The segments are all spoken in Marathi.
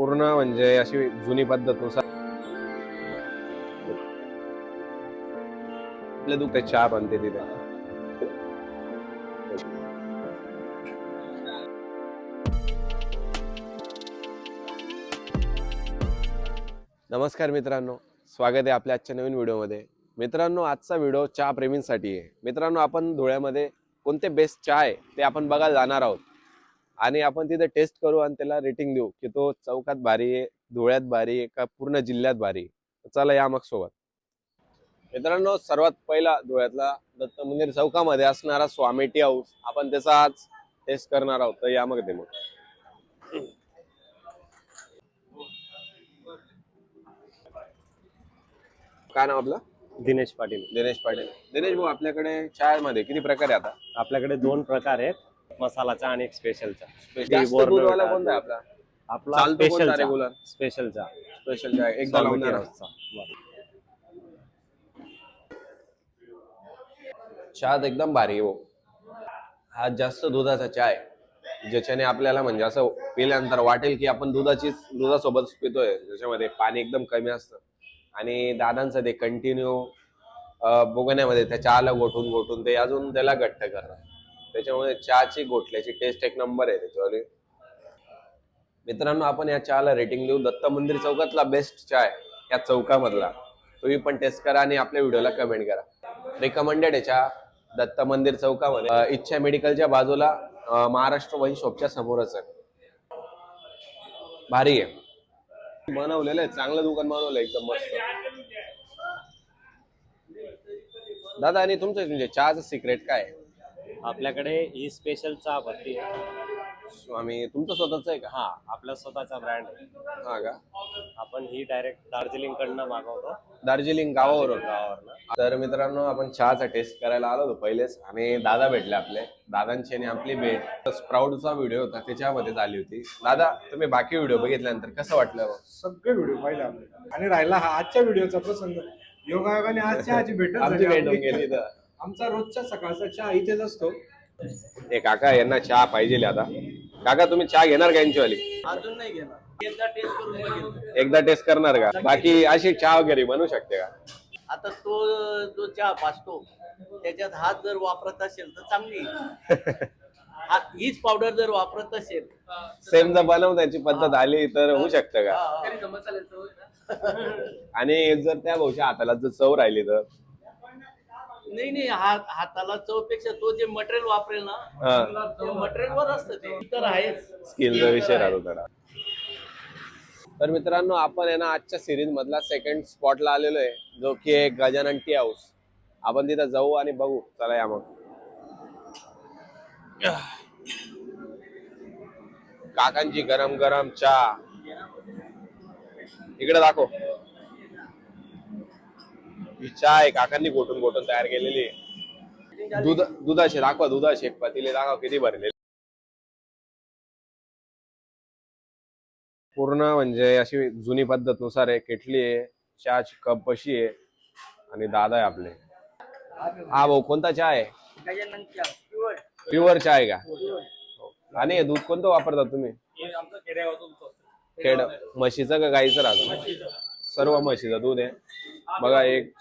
पूर्ण म्हणजे अशी जुनी पद्धतनुसार आपल्या दुखते चहा बनते तिथे. नमस्कार मित्रांनो. स्वागत आहे आपल्या आजच्या नवीन व्हिडिओमध्ये. मित्रांनो आजचा व्हिडिओ चहा प्रेमींसाठी आहे. मित्रांनो आपण धुळ्यामध्ये कोणते बेस्ट चहा आहे ते आपण बघायला जाणार आहोत. आणि आपण तिथे टेस्ट करू आणि त्याला रेटिंग देऊ की तो चौकात भारी आहे धुळ्यात भारी आहे का पूर्ण जिल्ह्यात भारी आहे. चला या मग सोबत. मित्रांनो सर्वात पहिला धुळ्यातला दत्त मंदिर चौकामध्ये असणारा स्वामी टी हाऊस आपण त्याचा आज टेस्ट करणार आहोत. तर या मग काय नाव आपलं? दिनेश पाटील. दिनेश पाटील. दिनेश भाऊ आपल्याकडे चायमध्ये किती प्रकार आहे आता? आपल्याकडे दोन प्रकार आहेत. मसालाचा आणि एक स्पेशलचा जास्त बोर्नव्हिटा. दूधवाला कोणता आहे आपला? आपला चालतो कोणता स्पेशलचा रेग्युलर स्पेशलचा स्पेशल चहात एकदम भारी आहे भाऊ हा जास्त दुधाचा चाय ज्याच्याने आपल्याला म्हणजे असं पिल्यानंतर वाटेल की आपण दुधाचीच दुधासोबत पितोय. ज्याच्यामध्ये पाणी एकदम कमी असतं. आणि दादांचं ते कंटिन्यू बोगण्यामध्ये त्या चहाला गोठून गोठून ते अजून त्याला घट्ट करतात. त्याच्यामुळे चहाची गोठल्याची टेस्ट एक नंबर आहे त्याच्यावर मित्रांनो आपण या चहाला रेटिंग देऊ दत्त मंदिर चौकातला बेस्ट चाय या चौकामधला. तुम्ही पण टेस्ट करा आणि आपल्या व्हिडिओला कमेंट करा. रिकमेंडेड आहे चहा दत्त मंदिर चौकामध्ये. इच्छा मेडिकलच्या बाजूला महाराष्ट्र वन शॉपच्या समोरच आहे. भारी आहे. बनवलेलं आहे चांगलं दुकान बनवलं एकदम मस्त. दादा आणि तुमचं म्हणजे चहाचं सिक्रेट काय आहे? आपल्याकडे ही स्पेशल चहा पत्ती आहे. स्वामी तुमचं स्वतःच आहे का? हा आपला स्वतःचा ब्रँड आहे. हा का? आपण ही डायरेक्ट दार्जिलिंग कडनं मागवतो. दार्जिलिंग गावावरून. गावावरनं. तर मित्रांनो आपण चहाचा टेस्ट करायला आलो होतो पहिलेच आणि दादा भेटले आपले. दादांची आणि आपली भेट. स्प्राऊडचा व्हिडिओ होता त्याच्यामध्ये झाली होती. दादा तुम्ही बाकी व्हिडिओ बघितल्यानंतर कसं वाटलं? सगळे व्हिडिओ पाहिले आपले. आणि राहिला हा आजच्या व्हिडिओचा प्रसंग. योगायोगाने आज चहाची भेट आमची भेट होऊन गेली तर आमचा रोजचा सकाळचा चहा इथेच असतो. ए काका यांना चहा पाहिजे आता. काका तुम्ही चहा घेणार का यांचीवाली अजून नाही घेणार. एकदा टेस्ट करून बघेल एकदा टेस्ट करणार का? बाकी अशी चहा वगैरे बनवू शकते का? आता तो जो चहा पाचतो. त्याच्यात हात जर वापरत असेल तर चांगली हा- हीच पावडर जर वापरत असेल सेम जर बनवण्याची पद्धत आली तर होऊ शकतं का? आणि जर त्या भाऊच्या हाताला जर चव राहिली तर? नाही नाही हात हाताला चवपेक्षा तो जे मटेरियल वापरेल ना हा. ते मटेरियल वर असतं ते. तर आहेच. स्किलचा विषय राहतो त्याला. तर मित्रांनो आपण आहे ना आजच्या सिरीज मधला सेकंड स्पॉटला आलेलो आहे जो की आहे गजानन टी हाऊस आपण तिथं जाऊ आणि बघू. चला या मग. काकांची गरम गरम चहा. इकडे दाखव. ही आहे काकांनी गोटून गोटून तयार केलेली आहे. दूध दुधाचे दाखवा दुधाचे एक पातेले दाखवा किती भरले पूर्ण म्हणजे अशी जुनी पद्धतनुसार आहे केटली आहे चहाची कप कशी आहे आणि दादा आहे आपले. हा भाऊ कोणता चहा आहे? प्युअर चहा आहे का. आणि दूध कोणतं वापरता तुम्ही? खेड म्हशीचं का गाईचं राहतं? सर्व म्हशीचं दूध आहे. बघा एक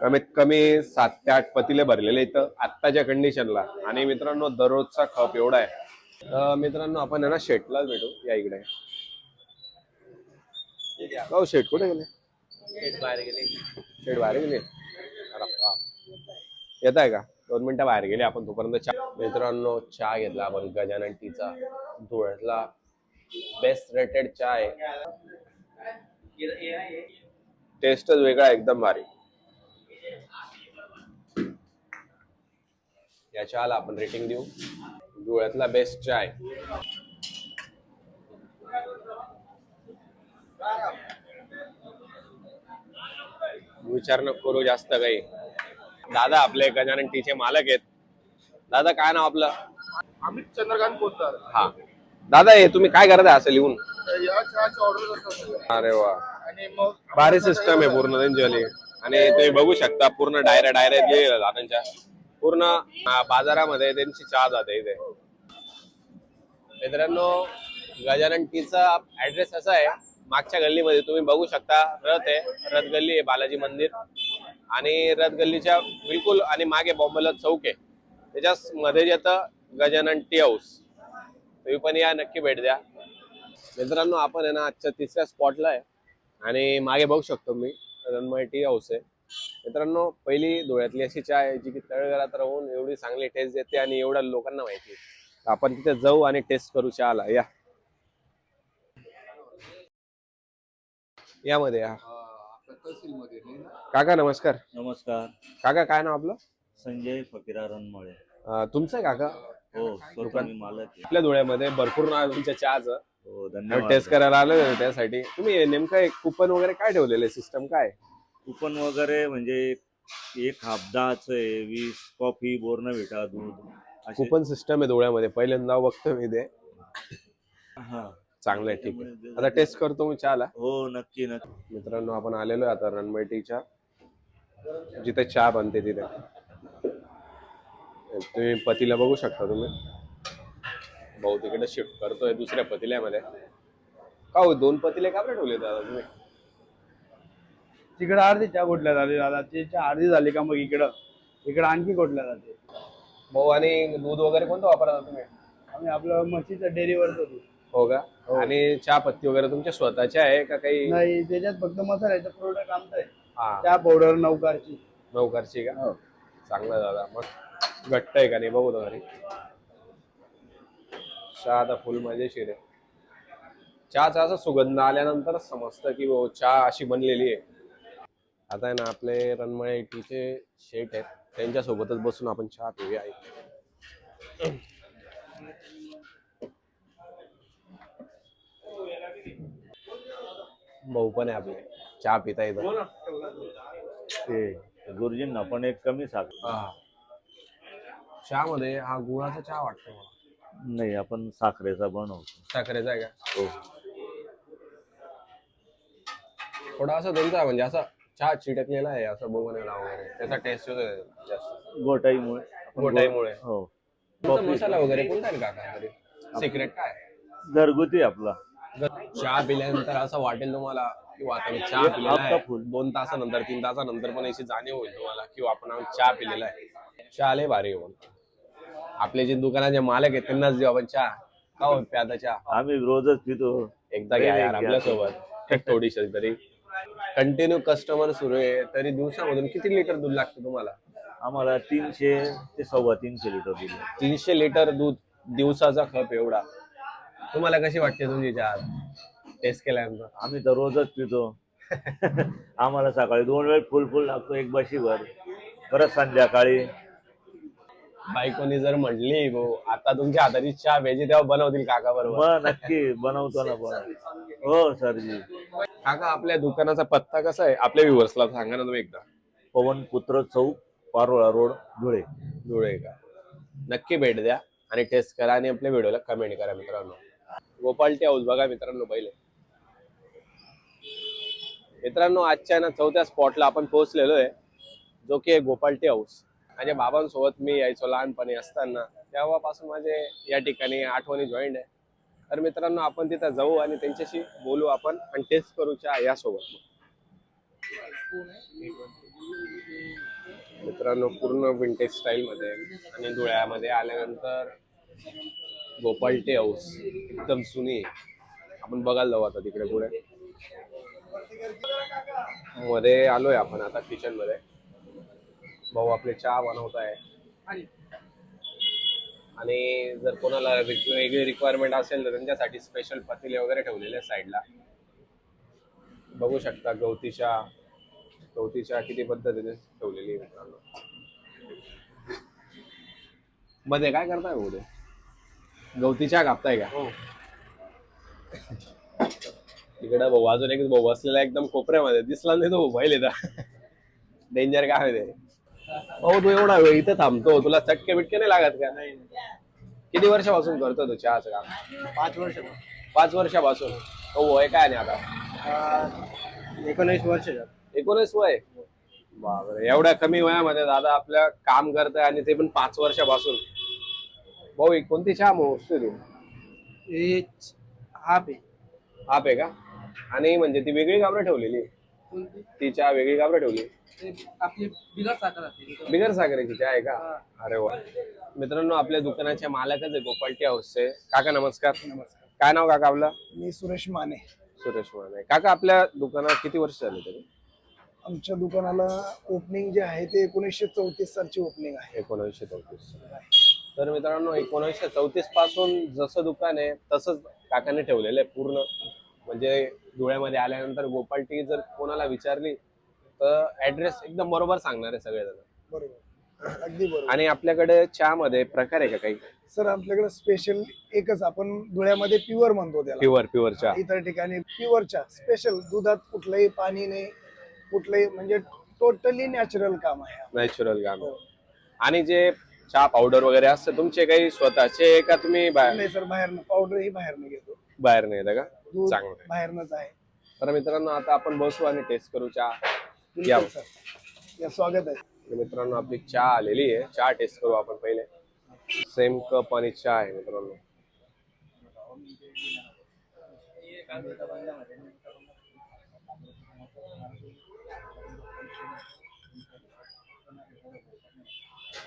कमीत कमी सात ते आठ पतीले भरलेले इथं आत्ताच्या कंडिशनला आणि मित्रांनो दररोजचा खप एवढा आहे. मित्रांनो आपण आहे ना शेटलाच भेटू या इकडे. हो शेट कुठे गेले? बाहेर गेले. शेट बाहेर गेले येत आहे का? दोन मिनिटं बाहेर गेले आपण तोपर्यंत चहा मित्रांनो चहा घेतला आपण गजानन टीचा. धुळ्यातला बेस्ट रेटेड आहे टेस्टच वेगळा एकदम भारी. या चहाला आपण रेटिंग देऊ. धुळ्यातला बेस्ट आहे विचार नको करू जास्त काही. दादा आपले गजानन टीचे मालक आहेत. दादा काय नाव आपलं? अमित चंद्रकांत पोतदार हा. दादा हे तुम्ही काय करताय असं लिहून? या चहाची ऑर्डर असतात अरे वा. आणि मग भारी सिस्टम आहे पूर्ण त्यांच्यावाली आणि तुम्ही बघू शकता पूर्ण डायऱ्या डायऱ्या लिहिलेलं दादांच्या. पूर्ण अं, बाजारामध्ये त्यांची चहा जाते इथे. मित्रांनो गजानन टीचा ऍड्रेस असा आहे. मागच्या गल्लीमध्ये तुम्ही बघू शकता रथ आहे. रथ गल्ली आहे बालाजी मंदिर. आणि रथ गल्लीच्या बिलकुल आणि मागे बॉम्बला चौक आहे. त्याच्या मध्ये येतं गजानन टी हाऊस. तुम्ही पण या नक्की भेट द्या. मित्रांनो आपण आहे ना आजच्या तिसऱ्या स्पॉटला आहे. आणि मागे बघू शकतो मी रणमय टी हाऊस आहे. मित्रांनो पहिली डोळ्यातली अशी चाय आहे जी की तळघरात राहून एवढी चांगली टेस्ट देते आणि एवढ्या लोकांना माहिती आपण तिथे जाऊ आणि टेस्ट करू चहाला. या. यामध्ये या. काका नमस्कार. नमस्कार. काका काय नाव आपलं? संजय फकीरा रणमळे. तुमचं आहे काका? हो स्वतः मी मालक आहे. आपल्या धुळ्यामध्ये भरपूर नाव आहे तुमच्या चहाचं. हो धन्यवाद टेस्ट करायला आलो होतो त्यासाठी. तुम्ही नेमकं एक कुपन वगैरे काय ठेवलेलं सिस्टम काय? कुपन वगैरे म्हणजे एक हाफ दहाच आहे वीस कॉफी बोर्नविटा दूध असे. कुपन सिस्टम आहे धुळ्यामध्ये पहिल्यांदा बघतो मी ते. हा. चांगलं आहे ठीक आहे. आता टेस्ट करतो मी चहाला. हो नक्की नक्की. मित्रांनो आपण आलेलो आहे आता रणमैटीच्या जिथे चहा बनते तिथे. तुम्ही पतीला बघू शकता तुम्ही. भाऊ तिकडे शिफ्ट करतोय दुसऱ्या पतिल्यामध्ये. का हो दोन पतिले का बरं ठेवले दादा तुम्ही? तिकडं अर्धी चहा कुठल्या झाली दादा. ती चहा अर्धी झाली का मग इकडं? इकडं आणखी कुठल्या जाते. भाऊ आणि दूध वगैरे कोणतं वापरता तुम्ही? आम्ही आपलं म्हशीचं डेअरीवरच होतो हो का? आणि चहा पत्ती वगैरे तुमच्या स्वतःच्या आहे का काही? नाही त्याच्यात फक्त मसाल्याचं प्रोडक्ट आमचं आहे हा. चहा पावडर नौकारची नौकरची का? हो. चांगला दादा मग. घट्ट आहे का नाही बघू तो घरी चहा आता फुल मजेशीर आहे. चहाचा असा सुगंध आल्यानंतरच समजतं की हो चहा अशी बनलेली आहे. आता आहे ना आपले रणमळे टीचे शेट आहेत. त्यांच्या सोबतच बसून आपण चहा पिऊया. आहे भाऊ पण आहे आपले. चहा पिता येतं ते गुरुजींना पण एक कमी साख हा. चहामध्ये हा गुळाचा चहा वाटतो मला. नाही आपण साखरेचा बनवतो. साखरेचा आहे का? हो. थोडा असं त्यांचा म्हणजे असा चहा चिटकलेला आहे असं बघण्याला वगैरे. त्याचा टेस्ट जास्त. गोटाईमुळे. आपण गोटाईमुळे. हो. तुमचा मसाला वगैरे कोणता आहे काका सिक्रेट काय? घरगुती आपला. चहा पिल्यानंतर असं वाटेल तुम्हाला किंवा आता मी चहा पिलेला आहे. फुल. दोन तासानंतर तीन तासानंतर पण याची जाणीव होईल तुम्हाला किंवा आपण आज चहा पिलेला आहे. चहा लय भारी होऊन आपले जे दुकानाचे मालक आहेत त्यांनाच देऊ आपण चहा. का हो प्यादा चहा? आम्ही रोजच पितो. एकदा घ्या यार नाही, आपल्या घ्या. सोबत एक थोडीशी तरी. कंटिन्यू कस्टमर सुरू आहे तरी दिवसामधून किती लिटर दूध लागतं तुम्हाला? आम्हाला तीनशे ते सव्वा तीनशे लिटर दूध. तीनशे लिटर दूध दिवसाचा खप एवढा. तुम्हाला कशी वाटते तुमची चहा? टेस्ट केल्यानंतर. आम्ही तर रोजच पितो. आम्हाला सकाळी दोन वेळ फुल फुल लागतो एक बशीभर. परत संध्याकाळी. बायकोनी जर म्हटली भाऊ आता तुमच्या हाताची चहा पाहिजे तेव्हा बनवतील काका बरोबर. मग नक्की बनवतो ना पण हो सरजी. काका आपल्या दुकानाचा पत्ता कसा आहे? आपल्या व्ह्युअर्सला सांगा ना तुम्ही एकदा. पवन पुत्र चौक पारोळा रोड धुळे. धुळे का? नक्की भेट द्या आणि टेस्ट करा आणि आपल्या व्हिडिओला कमेंट करा मित्रांनो. गोपाल टी हाऊस बघा मित्रांनो पहिले. मित्रांनो आजच्या ना चौथ्या स्पॉटला आपण पोहोचलेलो आहे जो की आहे गोपाल टी हाऊस माझ्या बाबांसोबत मी यायचो लहानपणी असताना. तेव्हापासून माझे या ठिकाणी आठवणी जॉईंट आहे. तर मित्रांनो आपण तिथं जाऊ आणि त्यांच्याशी बोलू आपण आणि टेस्ट करू चहा यासोबत. मित्रांनो पूर्ण विंटेज स्टाईल मध्ये आणि धुळ्यामध्ये आल्यानंतर गोपाल टे हाऊस एकदम सुनी आपण बघायला जाऊ आता तिकडे पुढे. मध्ये आलोय आपण आता किचनमध्ये. भाऊ आपले चहा बनवत आहे आणि जर कोणाला वेगळी रिक्वायरमेंट असेल तर त्यांच्यासाठी स्पेशल पतिले वगैरे ठेवलेले साईडला बघू शकता गवती चहा गवती चहा किती पद्धतीने ठेवलेली मित्रांनो. मध्ये काय करताय भाऊ ते? गवती चहा कापताय का? तिकडे भाऊ अजून एक भाऊ बसलेला एकदम कोपऱ्यामध्ये. दिसला नाही तो मोबाईल येता डेंजर काय आहे ते? भाऊ तू एवढा वेळ इथे थांबतो. तुला चटके बिटके नाही लागत का? किती वर्षापासून करतो तू चहाचं काम? पाच वर्ष. पाच वर्षापासून. हो वय काय नाही आता? एकोणीस वर्ष एकोणीस वय? बापरे एवढ्या कमी वयामध्ये दादा आपल्या काम करताय आणि ते पण पाच वर्षापासून. भाऊ कोणती चहा मोजतोय तू? हा पे हाप आहे का? आणि म्हणजे ती वेगळी काबरं ठेवलेली ती चहा वेगळी काबरं ठेवली. आपली बिगर साखर असते बिगर चहा आहे का? अरे वा. मित्रांनो आपल्या दुकानाच्या मालकच आहे गोपालटी हाऊसचे काका नमस्कार. नमस्कार. काय नाव काका आपलं? मी सुरेश माने. सुरेश माने. काका आपल्या दुकानात किती वर्ष झाले तरी? आमच्या दुकानाला ओपनिंग जे आहे ते एकोणीसशे चौतीस सालची ओपनिंग आहे. एकोणीसशे चौतीस. तर मित्रांनो एकोणीसशे चौतीसपासून जसं दुकान आहे तसंच काकाने ठेवलेलं आहे पूर्ण. म्हणजे धुळ्यामध्ये आल्यानंतर गोपाल टी जर कोणाला विचारली तर ऍड्रेस एकदम बरोबर सांगणार आहे सगळेजण. बरोबर. अगदी बरोबर. आणि आपल्याकडे चहामध्ये प्रकार आहे का काही? सर आपल्याकडे स्पेशल एकच आपण धुळ्यामध्ये प्युअर म्हणतो त्याला. प्युअर प्युअर चहा. इतर ठिकाणी प्युअर चहा. स्पेशल दुधात कुठलंही पाणी नाही कुठलंही म्हणजे टोटली नॅचरल काम आहे नॅचरल गाम आणि जे चहा पावडर वगैरे असतं तुमचे काही स्वतःचे का? तुम्ही बाहेर नाही सर बाहेर पावडर ही बाहेर घेतो. बाहेर नाही येतं का? दूध चांगलं आहे. बाहेरनच आहे तर मित्रांनो आता आपण बसू आणि टेस्ट करू चहा. या. बिलकुल सर. या स्वागत आहे. तर मित्रांनो आपली चहा आलेली आहे. चहा टेस्ट करू आपण पहिले. सेम कप आणि चहा आहे मित्रांनो.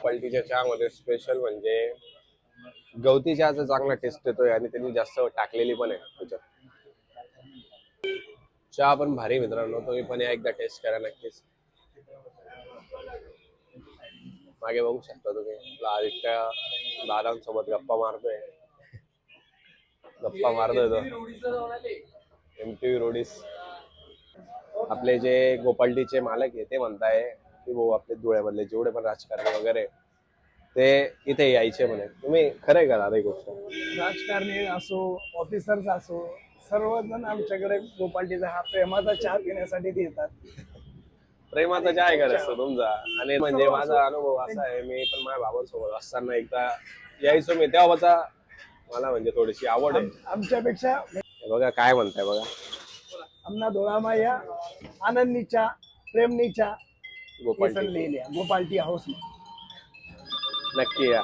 क्वालिटीच्या चहामध्ये स्पेशल म्हणजे गवती चहाचा चांगला टेस्ट येतोय आणि त्यांनी जास्त टाकलेली पण आहे त्याच्यात. चहा पण भारी मित्रांनो. तुम्ही पण या एकदा टेस्ट करा नक्कीच. मागे बघू शकता तुम्ही. आपला आदित्य दादांसोबत गप्पा मारतोय. गप्पा मारतोय तो. एम टी रोडीस आपले जे गोपाल्टीचे मालक आहे ते म्हणताय की भाऊ आपले धुळ्यामधले जेवढे पण राजकारणी वगैरे ते इथे यायचे म्हणे. तुम्ही खरंय का दादा ही गोष्ट? राजकारणी असो ऑफिसर्स असो सर्वजण आमच्याकडे गोपालटीचा हा प्रेमाचा चहा पिण्यासाठी येतात प्रेमाचा चहा आहे का असतो तुमचा? आणि म्हणजे माझा अनुभव असा आहे मी पण माझ्या बाबांसोबत असताना एकदा यायचो मी तेव्हाचा मला म्हणजे थोडीशी आवड आहे. आम- आमच्यापेक्षा हे बघा काय म्हणताय बघा. आमना धोळामा या आनंदीच्या प्रेमनीच्या गोपाल लिहिल्या गोपालटी हाऊस नक्की या.